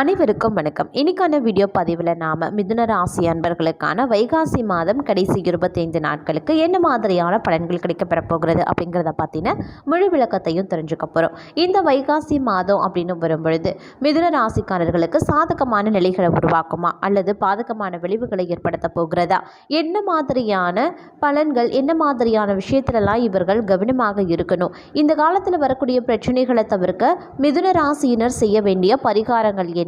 அனைவருக்கும் வணக்கம். இன்னைக்கான வீடியோ பதிவில் நாம் மிதுன ராசி அன்பர்களுக்கான வைகாசி மாதம் கடைசி இருபத்தைந்து நாட்களுக்கு என்ன மாதிரியான பலன்கள் கிடைக்கப்பெற போகிறது அப்படிங்கிறத பற்றின முழு விளக்கத்தையும் தெரிஞ்சுக்க போகிறோம் இந்த வைகாசி மாதம் அப்படின்னு வரும்பொழுது மிதுன ராசிக்காரர்களுக்கு சாதகமான நிலைகளை உருவாக்குமா? அல்லது பாதகமான விளைவுகளை ஏற்படுத்த போகிறதா? என்ன மாதிரியான பலன்கள் என்ன மாதிரியான விஷயத்திலலாம் இவர்கள் கவனமாக இருக்கணும்? இந்த காலத்தில் வரக்கூடிய பிரச்சனைகளை தவிர்க்க மிதுன ராசியினர் செய்ய வேண்டிய பரிகாரங்கள் என்ன?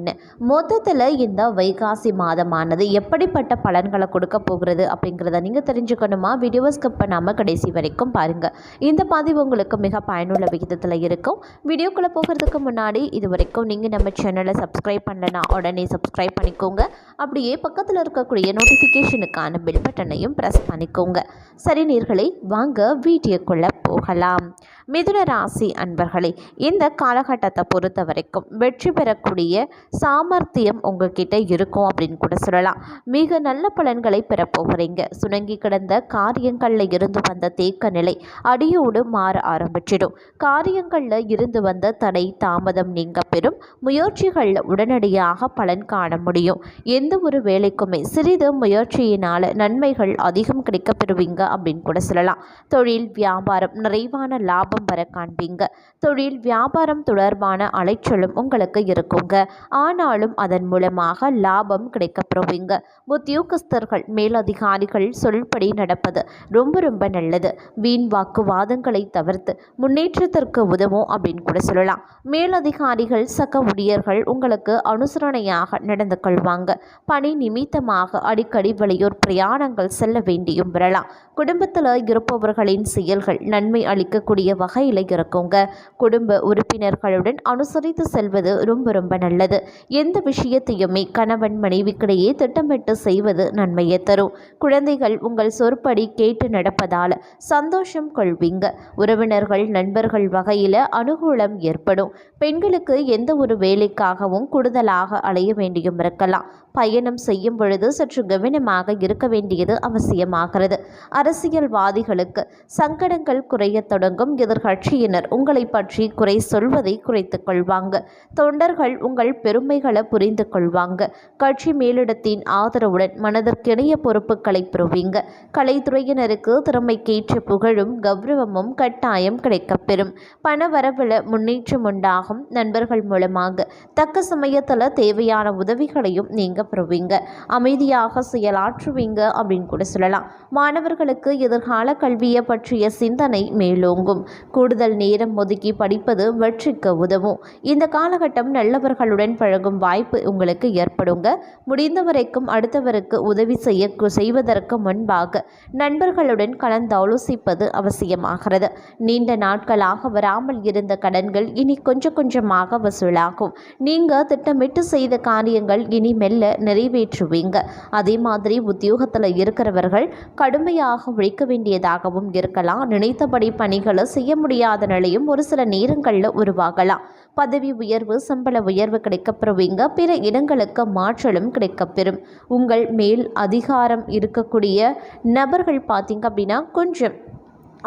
மொத்தத்தில் இந்த வைகாசி மாதமானது எப்படிப்பட்ட பலன்களை கொடுக்க போகிறது அப்படிங்கிறத நீங்கள் தெரிஞ்சுக்கணுமா? வீடியோவை ஸ்கிப் பண்ணாமல் கடைசி வரைக்கும் பாருங்கள் இந்த பதிவு உங்களுக்கு மிக பயனுள்ள விகிதத்தில் இருக்கும். வீடியோக்குள்ளே போகிறதுக்கு முன்னாடி இது வரைக்கும் நீங்கள் நம்ம சேனலை சப்ஸ்கிரைப் பண்ணலனா உடனே சப்ஸ்கிரைப் பண்ணிக்கோங்க. அப்படியே பக்கத்தில் இருக்கக்கூடிய நோட்டிஃபிகேஷனுக்கான பில் பட்டனையும் ப்ரெஸ் பண்ணிக்கோங்க. சரி நீர்களை வாங்க வீடியோக்குள்ளே போகலாம். மிதுன ராசி அன்பர்களே இந்த காலகட்டத்தை பொறுத்த வரைக்கும் வெற்றி பெறக்கூடிய சாமர்த்தியம் உங்ககிட்ட இருக்கும் அப்படின்னு கூட சொல்லலாம். மிக நல்ல பலன்களை பெறப்போகிறீங்க சுணங்கி கிடந்த காரியங்களில் இருந்து வந்த தேக்க நிலை அடியோடு மாற ஆரம்பிச்சிடும். காரியங்களில் இருந்து வந்த தடை தாமதம் நீங்க பெறும். முயற்சிகளில் உடனடியாக பலன் காண முடியும். எந்த ஒரு வேலைக்குமே சிறிது முயற்சியினால் நன்மைகள் அதிகம் கிடைக்கப்பெறுவீங்க அப்படின்னு கூட சொல்லலாம். தொழில் வியாபாரம் நிறைவான லாபம் லாபம் வர காண்பீங்க. தொழில் வியாபாரம் தொடர்பான அலைச்சலும் உங்களுக்கு இருக்குங்க. ஆனாலும் அதன் மூலமாக லாபம் கிடைக்கப் பெறுவீங்க உத்தியோகஸ்தர்கள் மேலதிகாரிகள் சொல்படி நடப்பது ரொம்ப ரொம்ப நல்லது. வீண் வாக்குவாதங்களை தவிர்த்து முன்னேற்றத்திற்கு உதவும் அப்படின்னு கூட சொல்லலாம். மேலதிகாரிகள் சக ஊழியர்கள் உங்களுக்கு அனுசரணையாக நடந்து கொள்வாங்க. பணி நிமித்தமாக அடிக்கடி வெளியூர் பிரயாணங்கள் செல்ல வேண்டியும் வரலாம். குடும்பத்தில் இருப்பவர்களின் செயல்கள் நன்மை அளிக்கக்கூடிய வகை வகையில் இருக்குங்க குடும்ப உறுப்பினர்களுடன் அனுசரித்து செல்வது ரொம்ப ரொம்ப நல்லது. எந்த விஷயத்தையுமே கணவன் மனைவிக்கிடையே திட்டமிட்டு செய்வது நன்மையை தரும். குழந்தைகள் உங்கள் சொற்படி கேட்டு நடப்பதால் சந்தோஷம் கொள்வீங்க. உறவினர்கள் நண்பர்கள் வகையில் அனுகூலம் ஏற்படும். பெண்களுக்கு எந்த ஒரு வேலைக்காகவும் கூடுதலாக அலைய வேண்டியும் இருக்கலாம். பயணம் செய்யும் பொழுது சற்று கவனமாக இருக்க வேண்டியது அவசியமாகிறது. அரசியல்வாதிகளுக்கு சங்கடங்கள் குறையத் தொடங்கும் எதிர்கட்சியினர் உங்களை பற்றி குறை சொல்வதை குறைத்துக் கொள்வாங்க. தொண்டர்கள் உங்கள் பெருமைகளை புரிந்து கொள்வாங்க. கட்சி மேலிடத்தின் ஆதரவுடன் மனதிற்கிணைய பொறுப்புகளை பெறுவீங்க. கலைத்துறையினருக்கு திறமைக்கேற்ற புகழும் கௌரவமும் கட்டாயம் கிடைக்கப்பெறும். பண வரவில் முன்னேற்றம் உண்டாகும். நண்பர்கள் மூலமாக தக்க சமயத்தில் தேவையான உதவிகளையும் நீங்கள் பெறுவீங்க அமைதியாக செயலாற்றுவீங்க அப்படின்னு கூட சொல்லலாம். மாணவர்களுக்கு எதிர்கால கல்வியை பற்றிய சிந்தனை மேலோங்கும். கூடுதல் நேரம் ஒதுக்கி படிப்பது வெற்றிக்கு உதவும். இந்த காலகட்டம் நல்லவர்களுடன் பழகும் வாய்ப்பு உங்களுக்கு ஏற்படுங்க. முடிந்த வரைக்கும் அடுத்தவருக்கு உதவி செய்ய செய்வதற்கு முன்பாக நண்பர்களுடன் கலந்தாலோசிப்பது அவசியமாகிறது. நீண்ட நாட்களாக வராமல் இருந்த கடன்கள் இனி கொஞ்சம் கொஞ்சமாக வசூலாகும். நீங்கள் திட்டமிட்டு செய்த காரியங்கள் இனி மெல்ல நிறைவேற்றுவீங்க. அதே மாதிரி உத்தியோகத்தில் இருக்கிறவர்கள் கடுமையாக உழைக்க வேண்டியதாகவும் இருக்கலாம். நினைத்தபடி பணிகளை செய்ய முடியாத நிலையும் ஒரு சில நேரங்களில் உருவாகலாம். பதவி உயர்வு சம்பள உயர்வு கிடைக்கப்பெறுவீங்க. பிற இடங்களுக்கு மாற்றலும் கிடைக்கப்பெறும். உங்கள் மேல் அதிகாரம் இருக்கக்கூடிய நபர்கள் பார்த்தீங்க அப்படின்னா கொஞ்சம்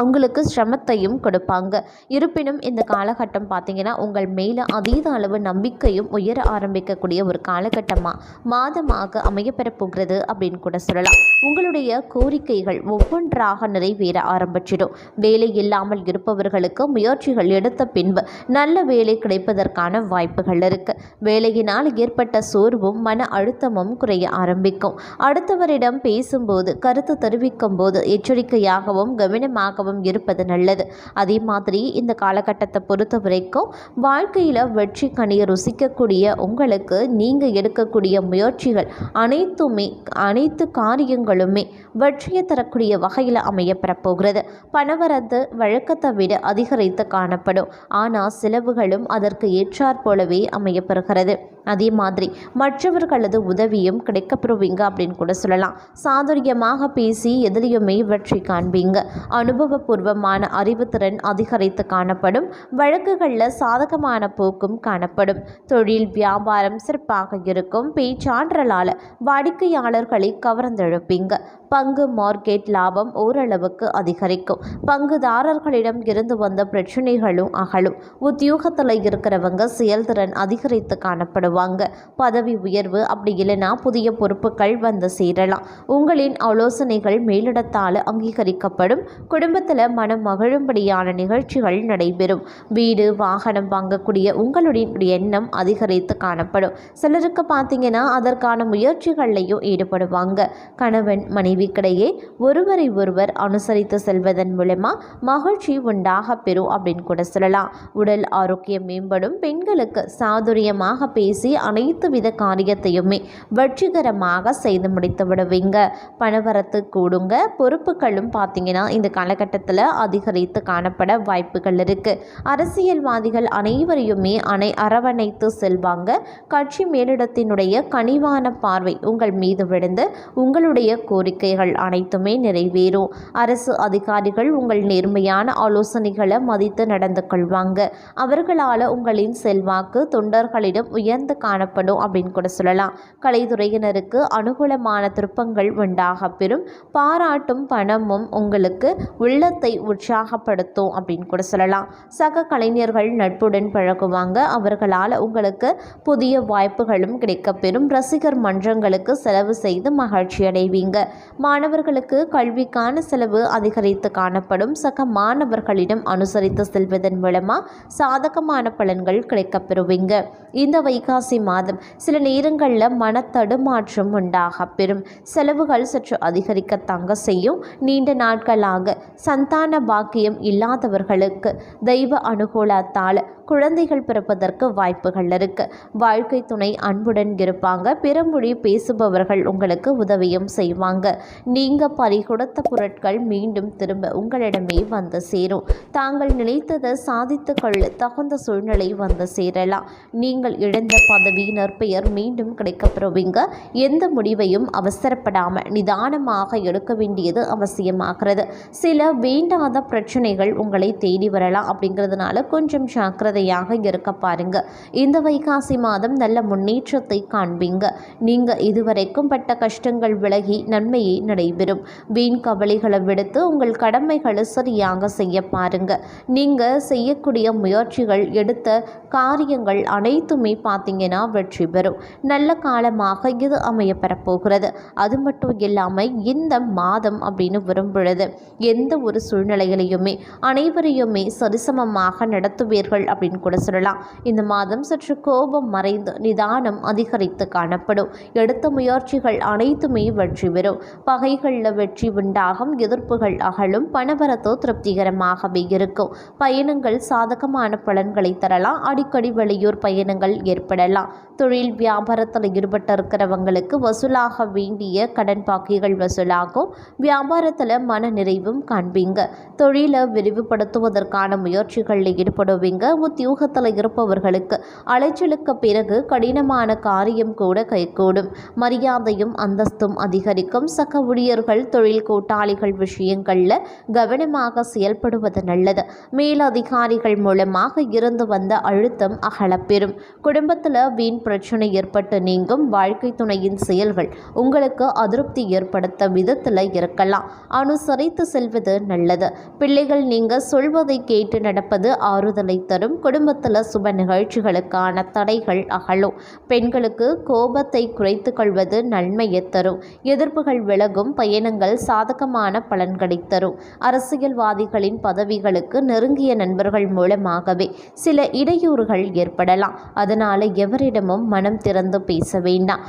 உங்களுக்கு சிரமத்தையும் கொடுப்பாங்க. இருப்பினும் இந்த காலகட்டம் பார்த்தீங்கன்னா உங்கள் மேலே அதீத அளவு நம்பிக்கையும் உயர ஆரம்பிக்கக்கூடிய ஒரு காலகட்டமாக மாதமாக அமையப்பெறப் போகிறது அப்படின்னு கூட சொல்லலாம். உங்களுடைய கோரிக்கைகள் ஒவ்வொன்றாக நிறைவேற ஆரம்பிச்சிடும். வேலை இல்லாமல் இருப்பவர்களுக்கு முயற்சிகள் எடுத்த பின்பு நல்ல வேலை கிடைப்பதற்கான வாய்ப்புகள் இருக்கு. வேலையினால் ஏற்பட்ட சோர்வும் மன அழுத்தமும் குறைய ஆரம்பிக்கும். அடுத்தவரிடம் பேசும்போது கருத்து தெரிவிக்கும் போது எச்சரிக்கையாகவும் கவனமாகவும் இருப்பது நல்லது. அதே மாதிரி இந்த காலகட்டத்தை பொறுத்த வரைக்கும் வாழ்க்கையில் வெற்றி கனியை ருசிக்கக்கூடிய உங்களுக்கு நீங்கள் எடுக்கக்கூடிய முயற்சிகள் அனைத்துமே அனைத்து காரியங்கள் காரியங்களுமே வெற்றியை தரக்கூடிய வகையில் அமையப்பெறப் போகிறது பணவரத்து வழக்கத்தை விட அதிகரித்து காணப்படும். ஆனால் செலவுகளும் அதற்கு ஏற்றாற் போலவே அமையப்பெறுகிறது அதே மாதிரி மற்றவர்களது உதவியும் கிடைக்கப்பெறுவீங்க அப்படின்னு கூட சொல்லலாம். சாதுரியமாக பேசி எதிலையுமே வெற்றி காண்பீங்க. அனுபவபூர்வமான அறிவுத்திறன் அதிகரித்து காணப்படும். வழக்குகளில் சாதகமான போக்கும் காணப்படும். தொழில் வியாபாரம் சிறப்பாக இருக்கும். பேச்சாற்றலால் வாடிக்கையாளர்களை கவர்ந்தெழுப்பீங்க. பெறுவீங்க பங்கு மார்க்கெட் லாபம் ஓரளவுக்கு அதிகரிக்கும். பங்குதாரர்களிடம் இருந்து வந்த பிரச்சனைகளும் அகலும். உத்தியோகத்தில் இருக்கிறவங்க செயல்திறன் அதிகரித்து காணப்படுவாங்க. பதவி உயர்வு அப்படி இல்லைன்னா புதிய பொறுப்புகள் வந்து சேரலாம். உங்களின் ஆலோசனைகள் மேலிடத்தால் அங்கீகரிக்கப்படும். குடும்பத்தில் மனம் மகிழும்படியான நிகழ்ச்சிகள் நடைபெறும். வீடு வாகனம் வாங்கக்கூடிய உங்களுடைய எண்ணம் அதிகரித்து காணப்படும். சிலருக்கு பார்த்தீங்கன்னா அதற்கான முயற்சிகள்லையும் ஈடுபடுவாங்க. கணவன் மனைவிக்கிடையே ஒருவரை ஒருவர் அனுசரித்து செல்வதன் மூலமா மகிழ்ச்சி உண்டாக பெறும் அப்படின்னு கூட சொல்லலாம். உடல் ஆரோக்கியம் மேம்படும். பெண்களுக்கு சாதுரியமாக பேசி அனைத்து வித காரியத்தையுமே வெற்றிகரமாக செய்து முடித்து விடுவீங்க. பணவரத்து கூடுங்க. பொறுப்புகளும் பார்த்தீங்கன்னா இந்த காலகட்டத்தில் அதிகரித்து காணப்பட வாய்ப்புகள் இருக்கு. அரசியல்வாதிகள் அனைவரையுமே அனை அரவணைத்து செல்வாங்க. கட்சி மேலிடத்தினுடைய கனிவான பார்வை உங்கள் மீது விழுந்து உங்களுடைய கோரிக்கைகள் அனைத்துமே நிறைவேறும். அரசு அதிகாரிகள் உங்கள் நேர்மையான ஆலோசனைகளை மதித்து நடந்து கொள்வாங்க. அவர்களால் உங்களின் செல்வாக்கு தொண்டர்களிடம் உயர்ந்து காணப்படும் அப்படின்னு கூட சொல்லலாம். கலைத்துறையினருக்கு அனுகூலமான திருப்பங்கள் உண்டாக பெறும். பாராட்டும் பணமும் உங்களுக்கு உள்ளத்தை உற்சாகப்படுத்தும் அப்படின்னு கூட சொல்லலாம். சக கலைஞர்கள் நட்புடன் பழகுவாங்க. அவர்களால் உங்களுக்கு புதிய வாய்ப்புகளும் கிடைக்கப்பெறும் ரசிகர் மன்றங்களுக்கு செலவு செய்து மகிழ்ச்சி அடைவீங்க செய்யுங்க. மாணவர்களுக்கு கல்விக்கான செலவு அதிகரித்து காணப்படும். சக மாணவர்களிடம் அனுசரித்து செல்வதன் மூலமாக சாதகமான பலன்கள் கிடைக்கப்பெறுவீங்க இந்த வைகாசி மாதம் சில நேரங்களில் மனத்தடுமாற்றம் உண்டாக பெறும். செலவுகள் சற்று அதிகரிக்கத்தாங்க செய்யும். நீண்ட நாட்களாக சந்தான பாக்கியம் இல்லாதவர்களுக்கு தெய்வ அனுகூலத்தால் குழந்தைகள் பிறப்பதற்கு வாய்ப்புகள் இருக்கு. வாழ்க்கை துணை அன்புடன் இருப்பாங்க. பிறமொழி பேசுபவர்கள் உங்களுக்கு உதவியும் செய்யும் செய்வாங்க. நீங்கள் பறிகொடுத்த பொருட்கள் மீண்டும் திரும்ப உங்களிடமே வந்து சேரும். தாங்கள் நினைத்ததை சாதித்து கொள்ள தகுந்த சூழ்நிலை வந்து சேரலாம். நீங்கள் இழந்த பதவி நற்பெயர் மீண்டும் கிடைக்கப்பெறுவீங்க. எந்த முடிவையும் அவசரப்படாமல் நிதானமாக எடுக்க வேண்டியது அவசியமாகிறது. சில வேண்டாத பிரச்சனைகள் உங்களை தேடி வரலாம் அப்படிங்கிறதுனால கொஞ்சம் ஜாக்கிரதையாக இருக்க பாருங்க. இந்த வைகாசி மாதம் நல்ல முன்னேற்றத்தை காண்பீங்க. நீங்க இதுவரைக்கும் பட்ட கஷ்டங்கள் விலகி நன்மையே நடைபெறும். வீண் கவலைகளை விடுத்து உங்கள் கடமைகளை சரியாக செய்ய பாருங்க. நீங்க செய்யக்கூடிய முயற்சிகள் எடுத்த காரியங்கள் அனைத்துமே பார்த்தீங்கன்னா வெற்றி பெறும். நல்ல காலமாக இது அமைய பெறப்போகிறது. அது மட்டும் இல்லாமல் இந்த மாதம் அப்படின்னு வரும்பொழுது எந்த ஒரு சூழ்நிலைகளையுமே அனைவரையுமே சரிசமமாக நடத்துவீர்கள் அப்படின்னு கூட சொல்லலாம். இந்த மாதம் சற்று கோபம் மறைந்து நிதானம் அதிகரித்து காணப்படும். எடுத்த முயற்சிகள் அனைத்துமே வெற்றி பெறும் பகைகளில் வெற்றி உண்டாகும் எதிர்ப்புகள் அகலும் பணபரத்தோ திருப்திகரமாகவே இருக்கும். பயணங்கள் சாதகமான பலன்களை தரலாம். அடிக்கடி வெளியூர் பயணங்கள் ஏற்படலாம். தொழில் வியாபாரத்தில் ஈடுபட்டிருக்கிறவங்களுக்கு வசூலாக வேண்டிய கடன் பாக்கிகள் வசூலாகும். வியாபாரத்தில் மன நிறைவும் காண்பீங்க. தொழிலை விரிவுபடுத்துவதற்கான முயற்சிகளில் ஈடுபடுவீங்க. உத்தியோகத்தில் இருப்பவர்களுக்கு அலைச்சலுக்கு பிறகு கடினமான காரியம் கூட கைகூடும். மரியாதையும் அந்தஸ்தும் அதிகரிக்கும். சக ஊழியர்கள் தொழில் கூட்டாளிகள் விஷயங்களில் கவனமாக செயல்படுவது நல்லது. மேலதிகாரிகள் மூலமாக இருந்து வந்த அழுத்தம் அகலப்பெறும். குடும்பத்தில் வீண் பிரச்சனை ஏற்பட்டு நீங்கும் வாழ்க்கை துணையின் செயல்கள் உங்களுக்கு அதிருப்தி ஏற்படுத்த விதத்தில் இருக்கலாம். அனுசரித்து செல்வது நல்லது. பிள்ளைகள் நீங்கள் சொல்வதை கேட்டு நடப்பது ஆறுதலை தரும். குடும்பத்தில் சுப நிகழ்ச்சிகளுக்கான தடைகள் அகலும். பெண்களுக்கு கோபத்தை குறைத்து கொள்வது நன்மையை தரும். எதிர்ப்பு எதிர்ப்புகள் விலகும் பயணங்கள் சாதகமான பலன்களை தரும் அரசியல்வாதிகளின் பதவிகளுக்கு நெருங்கிய நண்பர்கள் மூலமாகவே சில இடையூறுகள் ஏற்படலாம். அதனால் எவரிடமும் மனம் திறந்து பேச வேண்டாம்.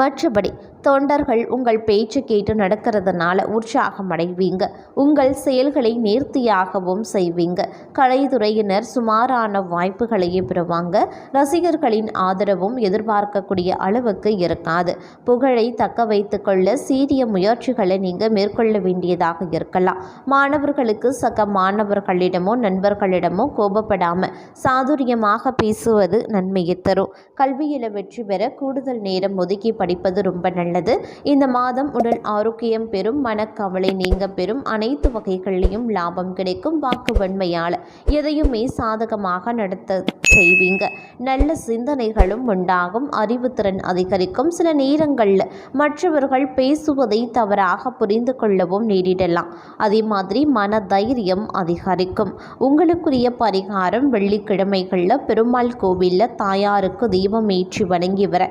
மற்றபடி தொண்டர்கள் உங்கள் பேச்சு கேட்டு நடக்கிறதுனால உற்சாகம் அடைவீங்க உங்கள் செயல்களை நேர்த்தியாகவும் செய்வீங்க. கலைத்துறையினர் சுமாரான வாய்ப்புகளையே பெறுவாங்க. ரசிகர்களின் ஆதரவும் எதிர்பார்க்கக்கூடிய அளவுக்கு இருக்காது. புகழை தக்க வைத்துக்கொள்ள சீரிய முயற்சிகளை நீங்கள் மேற்கொள்ள வேண்டியதாக இருக்கலாம். மாணவர்களுக்கு சக மாணவர்களிடமோ நண்பர்களிடமோ கோபப்படாமல் சாதுரியமாக பேசுவது நன்மையை தரும். கல்வியில் வெற்றி பெற கூடுதல் நேரம் ஒதுக்கி படிப்பது ரொம்ப நல்லது. நல்லது இந்த மாதம் உடல் ஆரோக்கியம் பெறும் மனக்கவலை நீங்க பெறும் அனைத்து வகைகளிலும் லாபம் கிடைக்கும். வாக்கு வன்மையால் எதையுமே சாதகமாக நடத்த செய்வீங்க. நல்ல சிந்தனைகளும் உண்டாகும். அறிவுத்திறன் அதிகரிக்கும். சில நேரங்களில் மற்றவர்கள் பேசுவதை தவறாக புரிந்து கொள்ளவும் நேரிடலாம். அதே மாதிரி மன தைரியம் அதிகரிக்கும். உங்களுக்குரிய பரிகாரம் வெள்ளிக்கிழமைகளில் பெருமாள் கோவிலில் தாயாருக்கு தீபம் ஏற்றி வணங்கி வர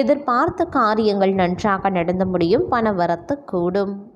எதிர்பார்த்த காரியங்கள் நன்றாக நடந்து முடியும் பணவரத்து கூடும்.